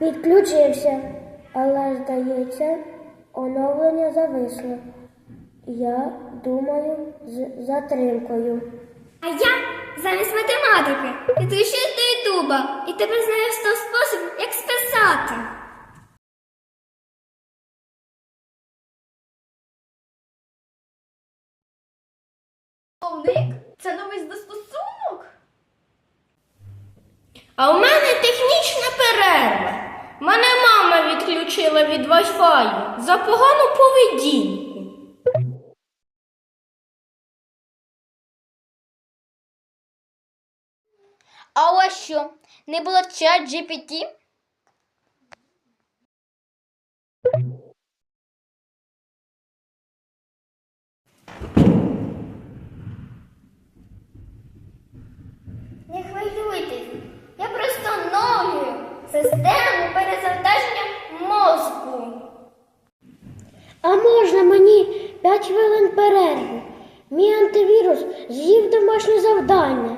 Підключився, але, здається, оновлення зависло. Я думаю, з затримкою. А я замість математики підключуюсь до Ютуба і тепер знаю 100 способів, як списати. Словник це новий застосунок. А у мене технічна перерва. Відключила від Wi-Fi за погану поведінку. А у вас що? Не було чат GPT? Не хвилюйтесь, я просто оновлюю систему перезавантаження А можна мені 5 хвилин перерву? Мій антивірус з'їв домашнє завдання.